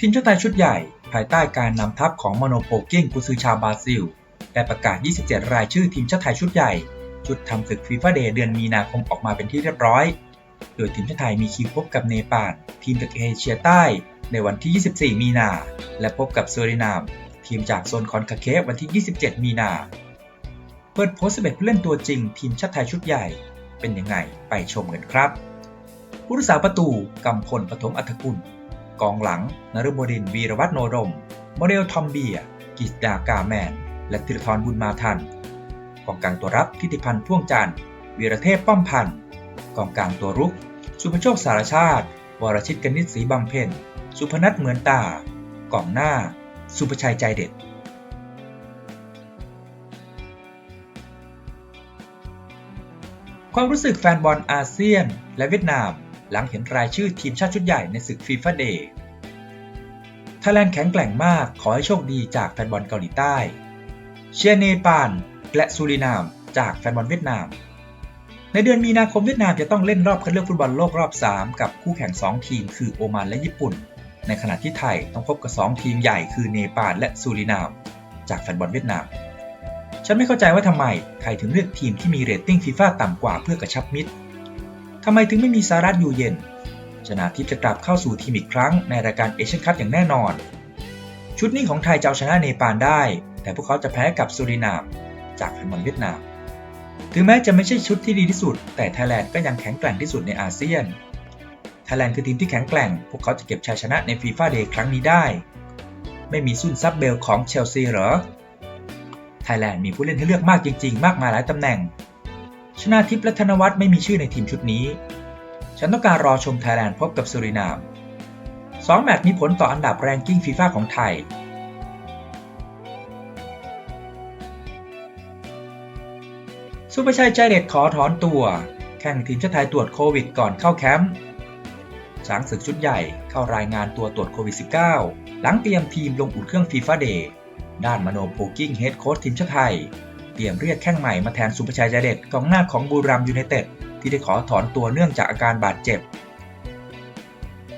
ทีมชาติไทยชุดใหญ่ ภายใต้การนำทัพของมโนโปกิ้งกุซือชาวบราซิล ได้ประกาศ 27 รายชื่อทีมชาติไทยชุดใหญ่ ชุดทำศึกฟีฟ่าเดย์เดือนมีนาคมออกมาเป็นที่เรียบร้อย โดยทีมชาติไทยมีคิวพบกับเนปาลทีมจากเอเชียใต้ ในวันที่ 24 มีนา และพบกับซูรินาม ทีมจากโซนคอนคาเคฟวันที่ 27 มีนาเปิดโพสต์11ผู้เล่นตัวจริง ทีมชาติไทยชุดใหญ่เป็นยังไงไปชมกันครับผู้รักษาประตูกำพลปฐมอัฐกุล กองหลังนฤบดินวีรวัฒโนดม โมเดลทอมเบีย กิษดากาแมน และธีรทรบุญมาทันกองกลางตัวรับทิติพันธ์พ่วงจันทร์วีรเทพป้อมพันธ์กองกลางตัวรุก สุภโชคสารชาติ วรชิตกนิษฐ์ศรีบำเพ็ญสุพนัทเหมือนตากองหน้า สุภชัยใจเด็ดความรู้สึกแฟนบอลอาเซียนและเวียดนาม หลังเห็นรายชื่อทีมชาติชุดใหญ่ในศึกฟีฟ่าเดย์ไทยแลนด์แข็งแกร่งมากขอให้โชคดีจากแฟนบอลเกาหลีใต้ เชียร์เนปาลและซูรินามจากแฟนบอลเวียดนาม ในเดือนมีนาคมเวียดนามจะต้องเล่นรอบคัดเลือกฟุตบอลโลกรอบ 3 กับคู่แข่ง 2 ทีมคือโอมานและญี่ปุ่น ในขณะที่ไทยต้องพบกับ 2 ทีมใหญ่คือเนปาลและซูรินาม จากแฟนบอลเวียดนาม ฉันไม่เข้าใจว่าทำไมไทยถึงเลือกทีมที่มีเรตติ้งฟีฟ่าต่ำกว่าเพื่อกระชับมิตร ทำไมถึงไม่มีสารัตอยู่เย็น ชนะทิพย์จะกลับเข้าสู่ทีมอีกครั้งในรายการเอเชียนคัพอย่างแน่นอน ชุดนี้ของไทยจะเอาชนะเนปาลได้ แต่พวกเขาจะแพ้กับซูรินาม จากแฟนบอลเวียดนาม ถึงแม้จะไม่ใช่ชุดที่ดีที่สุด แต่ไทยแลนด์ก็ยังแข็งแกร่งที่สุดในอาเซียน ไทยแลนด์คือทีมที่แข็งแกร่ง พวกเขาจะเก็บชัยชนะในฟีฟ่าเดย์ครั้งนี้ได้ ไม่มีซุนซับเบลของเชลซีเหรอ ไทยแลนด์มีผู้เล่นให้เลือกมากจริง ๆ มากมายหลายตำแหน่ง ชนาทิพย์และธนวัฒน์ไม่มีชื่อในทีมชุดนี้ ฉันต้องการรอชมไทยแลนด์พบกับสุรินามสองแมตช์มีผลต่ออันดับแรงกิ้งฟีฟ่าของไทย สุภชัยใจเด็ดขอถอนตัว แข่งทีมชาติไทยตรวจโควิดก่อนเข้าแคมป์ช้างศึกชุดใหญ่เข้ารายงานตัวตรวจโควิด -19 หลังเตรียมทีมลงอุ่นเครื่องฟีฟ่าเดย์ด้านมโนโพกิ้งเฮดโค้ชทีมชาติไทย เตรียมเรียกแข้งใหม่มาแทนสุภชัยใจเด็ดกองหน้าของบูรัมยูไนเต็ดที่ได้ขอถอนตัวเนื่องจากอาการบาดเจ็บ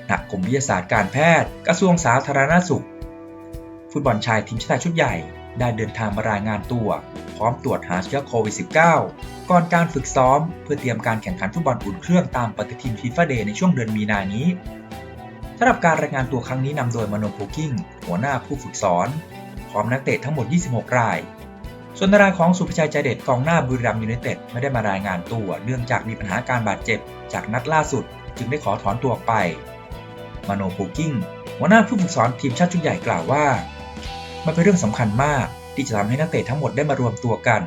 นักกรมวิทยาศาสตร์การแพทย์ กระทรวงสาธารณสุข ฟุตบอลชายทีมชาติไทยชุดใหญ่ได้เดินทางมารายงานตัว พร้อมตรวจหาเชื้อโควิด -19 ก่อนการฝึกซ้อม เพื่อเตรียมการแข่งขันฟุตบอลอุ่นเครื่องตามปฏิทินฟีฟ่าเดย์ในช่วงเดือนมีนานี้สำหรับการรายงานตัวครั้งนี้นำโดยมโนโพกิ้งหัวหน้าผู้ฝึกสอน พร้อมนักเตะทั้งหมด 26 ราย ส่วนราของสุภชัยใจเด็ดกองหน้าบุรีรัมย์ยูไนเต็ดไม่ได้มารายงานตัว เนื่องจากมีปัญหาการบาดเจ็บ จากนัดล่าสุด จึงได้ขอถอนตัวออกไปมโนโพกิ้งหัวหน้าผู้ฝึกสอนทีมชาติชุดใหญ่กล่าวว่า มันเป็นเรื่องสำคัญมากที่จะทำให้นักเตะทั้งหมดได้มารวมตัวกัน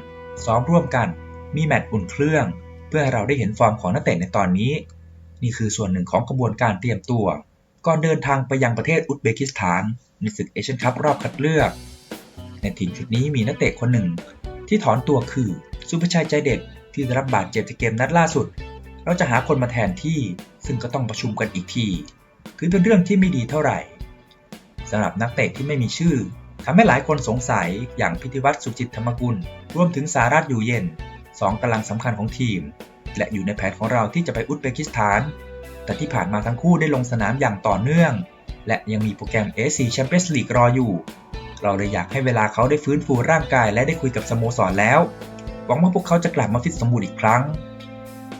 ซ้อมร่วมกัน มีแมตช์อุ่นเครื่อง เพื่อให้เราได้เห็นฟอร์มของนักเตะในตอนนี้ นี่คือส่วนหนึ่งของกระบวนการเตรียมตัว ก่อนเดินทางไปยังประเทศอุซเบกิสถานในศึกเอเชียนคัพรอบคัดเลือก ในทีมชุดนี้มีนักเตะคนหนึ่ง ที่ถอนตัวคือสุภชัยใจเด็ดที่ได้รับบาดเจ็บจากเกมนัดล่าสุด เราจะหาคนมาแทนที่ซึ่งก็ต้องประชุมกันอีกทีคือเป็นเรื่องที่ไม่ดีเท่าไหร่สำหรับนักเตะที่ไม่มีชื่อทำให้หลายคนสงสัยอย่างพิธีวัตรสุจิตธรรมกุล รวมถึงสารัตอยู่เย็นสองกำลังสำคัญของทีม และอยู่ในแผนของเราที่จะไปอุซเบกิสถาน แต่ที่ผ่านมาทั้งคู่ได้ลงสนามอย่างต่อเนื่อง และยังมีโปรแกรม AC Champions League รออยู่ เราเลยอยากให้เวลาเขาได้ฟื้นฟูร่างกายและได้คุยกับสโมสรแล้ว หวังว่าพวกเขาจะกลับมาฟิตสมบูรณ์อีกครั้ง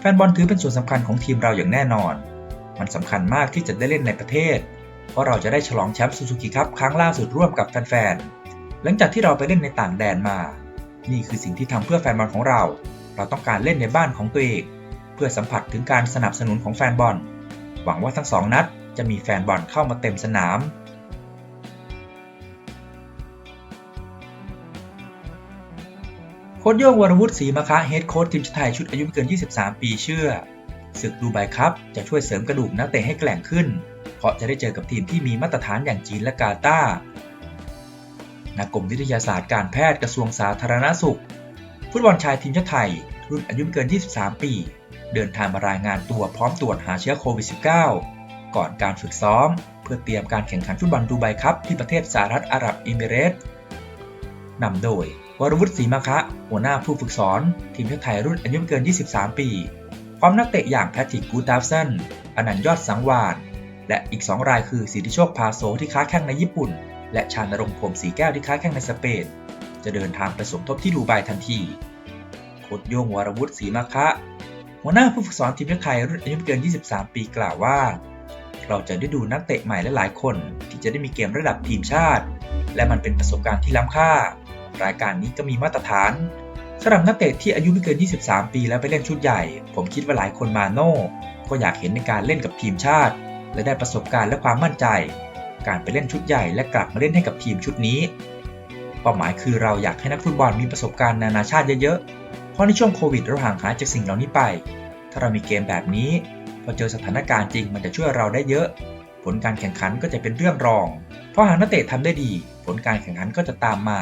แฟนบอลถือเป็นส่วนสำคัญของทีมเราอย่างแน่นอน มันสำคัญมากที่จะได้เล่นในประเทศ เพราะเราจะได้ฉลองแชมป์ซูซูกิคัพครั้งล่าสุดร่วมกับแฟนๆ หลังจากที่เราไปเล่นในต่างแดนมา นี่คือสิ่งที่ทำเพื่อแฟนบอลของเรา เราต้องการเล่นในบ้านของตัวเองเพื่อสัมผัสถึงการสนับสนุนของแฟนบอล หวังว่าทั้งสองนัดจะมีแฟนบอลเข้ามาเต็มสนาม ค้ชโย่งวรวุฒิศรีมะคะเฮดโค้ชทีมชาติไทยชุดอายุไม่เกิน 23 ปีเชื่อ ศึกดูไบครับจะช่วยเสริมกระดูกนักเตะให้แกร่งขึ้น เพราะจะได้เจอกับทีมที่มีมาตรฐานอย่างจีนและกาตาร์นักกรมวิทยาศาสตร์การแพทย์กระทรวงสาธารณสุข ฟุตบอลชายทีมชาติไทย รุ่นอายุไม่เกิน 23 ปี เดินทางมารายงานตัวพร้อมตรวจหาเชื้อโควิด -19 ก่อนการฝึกซ้อม เพื่อเตรียมการแข่งขันฟุตบอลดูไบครับที่ประเทศสหรัฐอาหรับเอมิเรตส์นำโดย วรวุฒิศรีมะคะ หัวหน้าผู้ฝึกสอน ทีมชาติไทยรุ่นอายุไม่เกิน 23 ปี พร้อมนักเตะอย่างแพทริกกูตาฟสันอนันต์ยอดสังวาน และอีก 2 รายคือสิทธิโชคพาโซที่ค้าแข่งในญี่ปุ่น และชานรงค์ผมสีแก้วที่ค้าแข่งในสเปน จะเดินทางไปสมทบที่ดูไบทันที โคดโยงวรวุฒิศรีมาคะ หัวหน้าผู้ฝึกสอนทีมชาติไทยรุ่นอายุไม่เกิน 23 ปีกล่าวว่า เราจะได้ดูนักเตะใหม่หลายๆคน ที่จะได้มีเกมระดับทีมชาติ และมันเป็นประสบการณ์ที่ล้ำค่า รายการนี้ก็มีมาตรฐานสำหรับนักเตะที่อายุไม่เกิน 23 ปีแล้วไปเล่นชุดใหญ่ ผมคิดว่าหลายคนมาโน่ก็อยากเห็นในการเล่นกับทีมชาติ และได้ประสบการณ์และความมั่นใจ การไปเล่นชุดใหญ่และกลับมาเล่นให้กับทีมชุดนี้ เป้าหมายคือเราอยากให้นักฟุตบอลมีประสบการณ์นานาชาติเยอะๆ เพราะในช่วงโควิดเราห่างหายจากสิ่งเหล่านี้ไป ถ้าเรามีเกมแบบนี้พอเจอสถานการณ์จริงมันจะช่วยเราได้เยอะ ผลการแข่งขันก็จะเป็นเรื่องรอง เพราะหากนักเตะทำได้ดี ผลการแข่งขันก็จะตามมา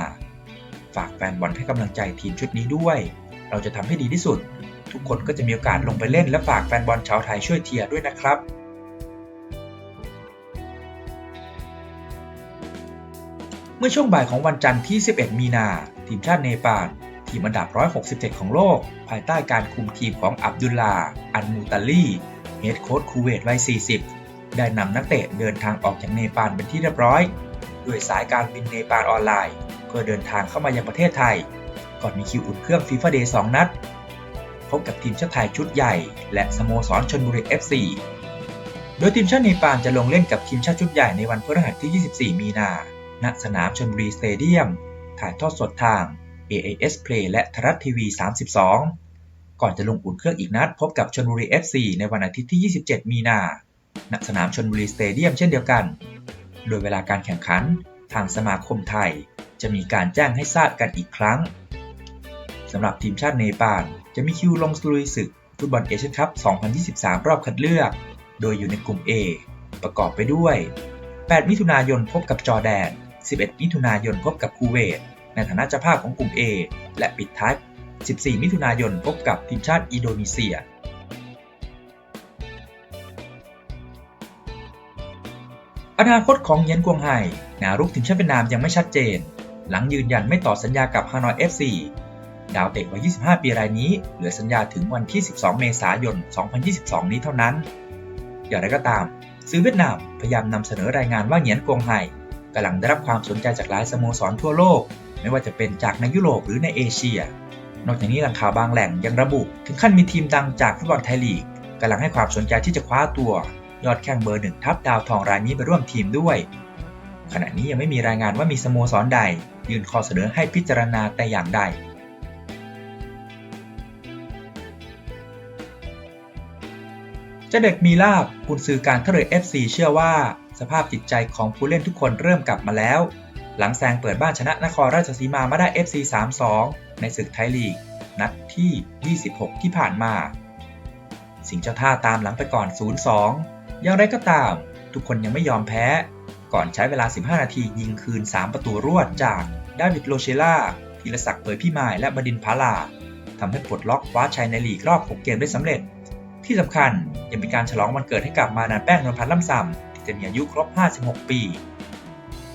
ฝากแฟนบอลให้กำลังใจทีมชุดนี้ด้วย เราจะทำให้ดีที่สุด ทุกคนก็จะมีโอกาสลงไปเล่นและฝากแฟนบอลชาวไทยช่วยเทียร์ด้วยนะครับเมื่อช่วงบ่ายของวันจันทร์ที่ 11 มีนา ทีมชาติเนปาลทีมอันดับ 167 ของโลก ภายใต้การคุมทีมของอับดุลลา อันมูตาลีเฮดโค้ชคูเวตวัย 40 ได้นำนักเตะเดินทางออกจากเนปาลเป็นที่เรียบร้อย ด้วยสายการบินเนปาลออนไลน์ พื่อเดินทางเข้ามายังประเทศไทย ก่อนมีคิวอุ่นเครื่องฟีฟ่าเดย์2นัด พบกับทีมชาติไทยชุดใหญ่ และสโมสรชนบุรี FC โดยทีมชาติเนปาลจะลงเล่นกับทีมชาติชุดใหญ่ในวันพฤหัสที่ 24 มีนา ณ สนามชนบุรีสเตเดียม ถ่ายทอดสดทาง AAS Play และทรัฐทีวี 32 ก่อนจะลงอุ่นเครื่องอีกนัด พบกับชนบุรี FC ในวันอาทิตย์ที่ 27 มีนา ณ สนามชนบุรีสเตเดียมเช่นเดียวกัน โดยเวลาการแข่งขัน ทางสมาคมไทย จะมีการแจ้งให้ทราบกันอีกครั้งสำหรับทีมชาติเนปาลจะมีคิวลงลุยศึก ฟุตบอลเอเชียนคัพ 2023 รอบคัดเลือก โดยอยู่ในกลุ่ม A ประกอบไปด้วย 8 มิถุนายนพบกับจอแดน 11 มิถุนายนพบกับคูเวต ในฐานะเจ้าภาพของกลุ่ม A และปิดท้าย 14 มิถุนายนพบกับทีมชาติอินโดนีเซีย อนาคตของเยนกวงไห่นารุกทีมชาติเวียดนามยังไม่ชัดเจน หลังยืนยันไม่ต่อสัญญากับฮานอย FC ดาวเตะวัย 25 ปีรายนี้ เหลือสัญญาถึงวันที่ 12 เมษายน 2022 นี้เท่านั้น อย่างไรก็ตามสื่อเวียดนามพยายามนำเสนอรายงานว่าเหงียนกวงไห่กำลังได้รับความสนใจจากหลายสโมสรทั่วโลก ไม่ว่าจะเป็นจากในยุโรปหรือในเอเชีย นอกจากนี้หลังข่าวบางแหล่งยังระบุ ถึงขั้นมีทีมดังจากฟุตบอลไทยลีกกำลังให้ความสนใจที่จะคว้าตัว ยอดแข้งเบอร์หนึ่งทับดาวทองรายนี้ไปร่วมทีมด้วย ขณะนี้ยังไม่มีรายงานว่ามีสโมสรใด ยื่นข้อเสนอให้พิจารณาแต่อย่างใดเจเด็กมีลาบกุนซือการท่าเรือ FC เชื่อว่า สภาพจิตใจของผู้เล่นทุกคนเริ่มกลับมาแล้ว หลังแซงเปิดบ้านชนะนครราชสีมามาได้ FC 3-2 ในศึกไทยลีก นัดที่ 26 ที่ผ่านมา สิงห์เจ้าท่าตามหลังไปก่อน 0-2 อย่างไรก็ตาม ทุกคนยังไม่ยอมแพ้ ก่อนใช้เวลา 15 นาทียิงคืน 3 ประตูรวดจากดาวิดโลเชล่าธีรศักดิ์เผยพี่มายและบดินทร์พาลาทำให้ปลดล็อกคว้าชัยในลีกรอบ 6 เกมได้สำเร็จ ที่สำคัญยังเป็นการฉลองวันเกิดให้กับมานาแป้งนวลพันธ์ล่ำซำที่จะมีอายุครบ 56 ปี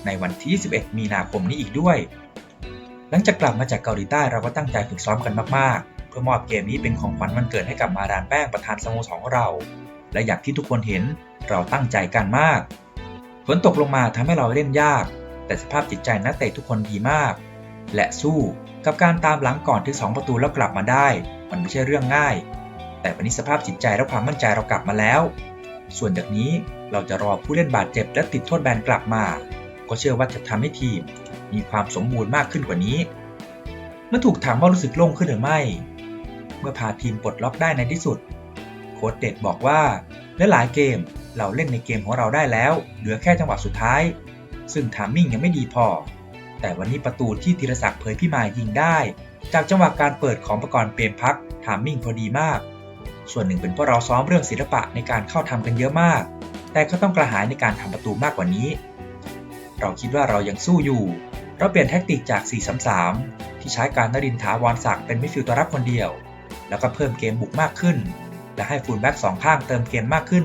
ในวันที่ 21 มีนาคมนี้อีกด้วย หลังจากกลับมาจากเกาหลีใต้เราก็ตั้งใจฝึกซ้อมกันมากๆ เพื่อมอบเกมนี้เป็นของขวัญวันเกิดให้กับมาดามแป้งประธานสโมสรของเรา และอย่างที่ทุกคนเห็นเราตั้งใจกันมาก ฝนตกลงมาทำให้เราเล่นยาก แต่สภาพจิตใจนักเตะทุกคนดีมาก และสู้กับการตามหลังก่อนถึง 2 ประตูแล้วกลับมาได้ มันไม่ใช่เรื่องง่าย แต่วันนี้สภาพจิตใจและความมั่นใจเรากลับมาแล้ว ส่วนจากนี้เราจะรอผู้เล่นบาดเจ็บและติดโทษแบนกลับมา ก็เชื่อว่าจะทำให้ทีม มีความสมบูรณ์มากขึ้นกว่านี้ เมื่อถูกถามว่ารู้สึกโล่งขึ้นหรือไม่ เมื่อพาทีมปลดล็อกได้ในที่สุด โค้ชเด็ดบอกว่าและหลายเกมเราเล่นในเกมของเราได้แล้ว เหลือแค่จังหวะสุดท้าย ซึ่งทามมิ่งยังไม่ดีพอ แต่วันนี้ประตูที่ธีรศักดิ์เผยพี่มายยิงได้ จากจังหวะการเปิดของประกรณ์เปรมพักทามมิ่งพอดีมาก ส่วนหนึ่งเป็นเพราะเราซ้อมเรื่องศิลปะในการเข้าทำกันเยอะมาก แต่ก็ต้องกระหายในการทำประตูมากกว่านี้ เราคิดว่าเรายังสู้อยู่ เราเปลี่ยนแท็กติกจาก 4-3-3 ที่ใช้การนรินทาวรศักดิ์เป็นมิดฟิลด์ตัวรับคนเดียว แล้วก็เพิ่มเกมบุกมากขึ้น และให้ฟูลแบ็กสองข้างเติมเกมมากขึ้น